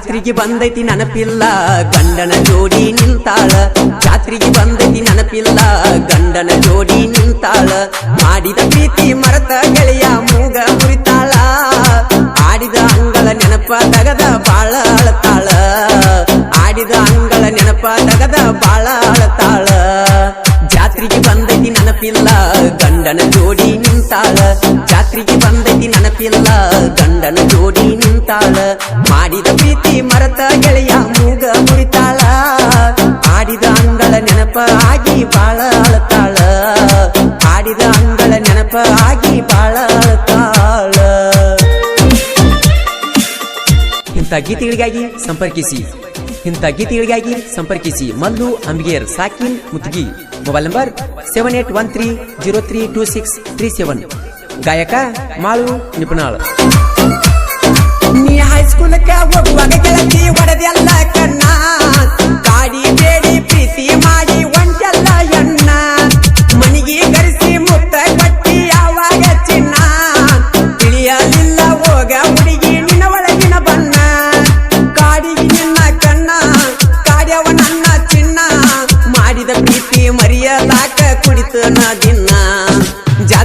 ಜಾತ್ರೆಗೆ ಬಂದೈತಿ ನೆನಪಿಲ್ಲ, ಗಂಡನ ಜೋಡಿ ನಿಂತಾಳ. ಜಾತ್ರೆಗೆ ಬಂದೈತಿ ನೆನಪಿಲ್ಲ, ಗಂಡನ ಜೋಡಿ ನಿಂತಾಳ. ಮಾಡಿದ ಪ್ರೀತಿ ಮರತ ಗೆಳೆಯ ಮೂಗ ಮುರಿತಾಳ. ಆಡಿದ ಅಂಗಳ ನೆನಪ ತಗದ ಬಾಳ ಅಳತಾಳ. ಆಡಿದ ಅಂಗಳ ನೆನಪ ತಗದ ಬಾಳ ಅಳತಾಳ. ಜಾತ್ರೆಗೆ ಬಂದೈತಿ ನೆನಪಿಲ್ಲ, ಗಂಡನ ಜೋಡಿ ನಿಂತಾಳ. ಜಾತ್ರಿಗೆ ಬಂದೈತಿ ನೆನಪಿಲ್ಲ, ಗಂಡನ ಜೋಡಿ ನಿಂತಾಳ ಮಾಡಿದ ಪ್ರೀತಿ ಮರತ ಗೆಳೆಯ ಮೂಗ ಮುರಿತಾಳ. ಆಡಿದ ಅಂಗಳ ನೆನಪ ಆಗಿ ಬಾಳ ಅಳತಾಳ. ಆಡಿದ ಅಂಗಳ ನೆನಪ ಆಗಿ ಬಾಳ ಅಳತಾಳ. ಇಂಥ ಗೀತೆಗಳಿಗಾಗಿ ಸಂಪರ್ಕಿಸಿ. ಇಂಥ ಗೀತೆಗಳಿಗಾಗಿ ಸಂಪರ್ಕಿಸಿ Mallu Ambiger ಸಾಕಿನ್ Mutgi mobile number seven eight one three zero three two six three seven. ಗಾಯಕ ಮಾಳು ನಿಪುಣಾಳ್.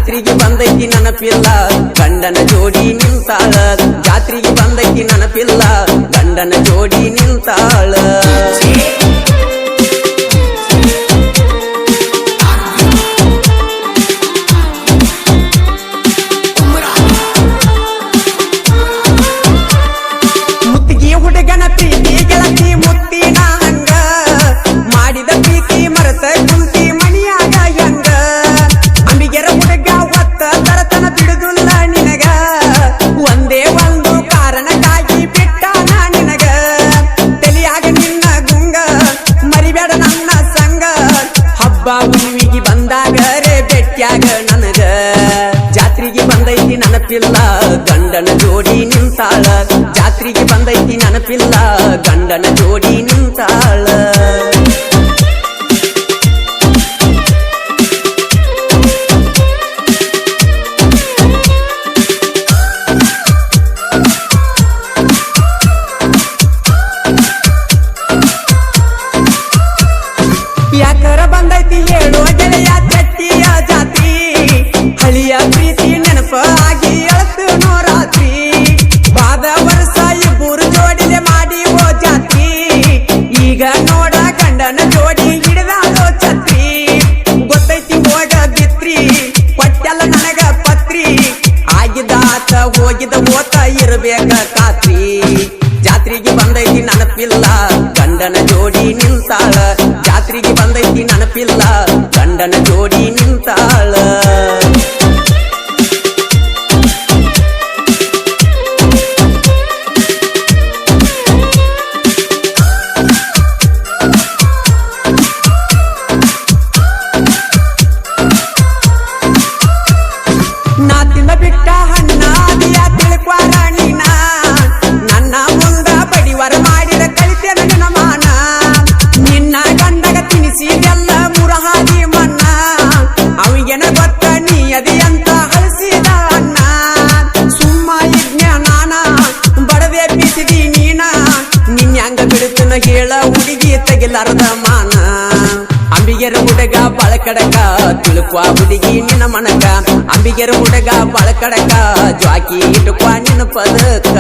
ಜಾತ್ರೆಗೆ ಬಂದೈತಿ ನೆನಪಿಲ್ಲ. ಗಂಡನ ಜೋಡಿ ನಿಂತಾಳ. ಜಾತ್ರೆಗೆ ಬಂದೈತಿ ನೆನಪಿಲ್ಲ. ಗಂಡನ ಜೋಡಿ ನಿಂತಾಳ. ಮುತ್ತಿನ ಹಂಗ. ಮಾಡಿದ ಪ್ರೀತಿ ಮರತ ಕುಂತಿ ಬೆಟ್ಟ್ಯಾಗ ನನಗ? ಜಾತ್ರೆಗೆ ಬಂದೈತಿ ನೆನಪಿಲ್ಲ ಗಂಡನ ಜೋಡಿ ನಿಂತಾಳ. ಜಾತ್ರೆಗೆ ಬಂದೈತಿ ನೆನಪಿಲ್ಲ ಗಂಡನ ಜೋಡಿ ನಿಂತಾಳ. ಹೋಗಿದ ಓತ ಇರಬೇಕ ಕಾತ್ರಿ ಜಾತ್ರೆಗೆ ಬಂದೈತಿ ನೆನಪಿಲ್ಲ, ಗಂಡನ ಜೋಡಿ ನಿಲ್ತಾಳ. ಜಾತ್ರೆಗೆ ಬಂದೈತಿ ನೆನಪಿಲ್ಲ, ಗಂಡನ ಜೋಡಿ ನಿನ್ಯಾಂಗ ಬಿಡುತ್ತನ ಹೇಳ ಹುಡುಗಿ ತೆಗಿಲಾರದ ಮಾನ. ಅಂಬಿಗೆರ ಹುಡುಗ ಬಳಕಡಕ ತಿಳುಕುವ ಹುಡುಗಿ ನಿನ್ನ ಮನಕ. ಅಂಬಿಗೆರ ಹುಡುಗ ಬಳಕಡಕ ಜ್ವಾಕಿ ಇಟುಕುವ ನಿನ್ನ ಪದಕ.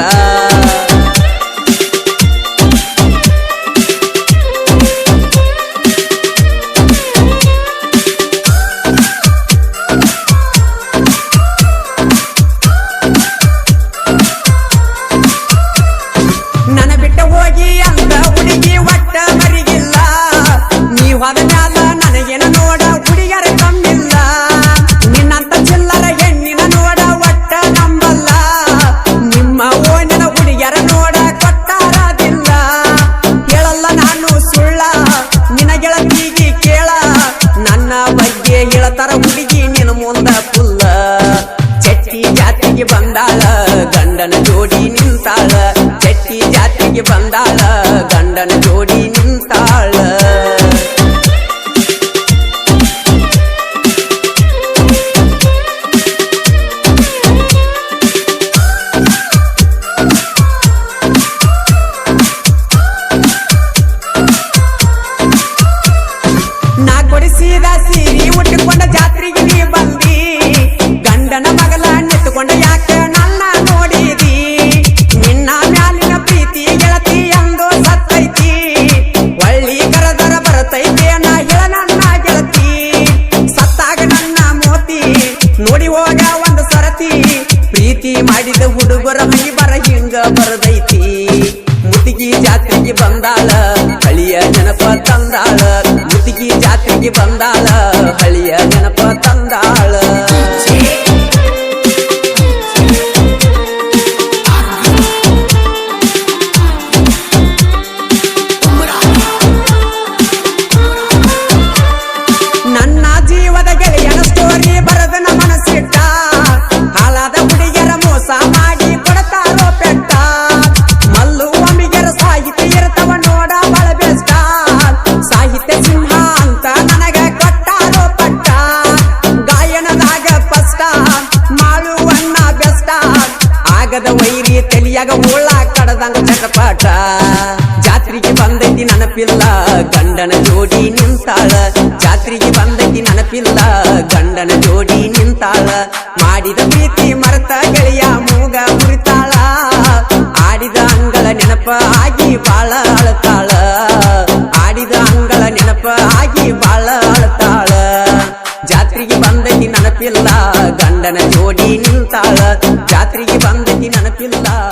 ಬಗ್ಗೆ ಹೇಳ್ತಾರ ಹುಡುಗಿ ನಿನ್ನ ಮುಂದ ಪುಲ್ಲ ಚಟ್ಟಿ ಜಾತಿಗೆ ಬಂದಾಳ, ಗಂಡನ ಜೋಡಿ ನಿಂತಾಳ. ಚಟ್ಟಿ ಜಾತಿಗೆ ಬಂದಾಳ, ಗಂಡನ ಜೋಡಿ ನಿಂತಾಳ. ಹಿಂಗ ಬರದೈತಿ. ಮುತಿಗಿ ಜಾತ್ರೆಗೆ ಬಂದಾಳ ಹಳಿಯ ನೆನಪ ತಂದಾಳ ಮುತಿಗಿ ಜಾತ್ರೆಗೆ ಬಂದಾಳ. ಆಗದ ವೈರಿ ತಲಿಯಾಗ ಉಳ್ಳ ಕಡದಂಗ ಚಟಪಾಟ. ಜಾತ್ರೆಗೆ ಬಂದೈತಿ ನೆನಪಿಲ್ಲ, ಗಂಡನ ಜೋಡಿ ನಿಂತಾಳ. ಜಾತ್ರೆಗೆ ಬಂದೈತಿ ನೆನಪಿಲ್ಲ, ಗಂಡನ ಜೋಡಿ ನಿಂತಾಳ. ಮಾಡಿದ ಪ್ರೀತಿ ಮರೆತ ಗೆಳೆಯ ಮೂಗ ಮುರಿತಾಳ ಆಡಿದ ಅಂಗಳ ನೆನಪ ಆಗಿ ಬಾಳ ಅಳತಾಳ lá.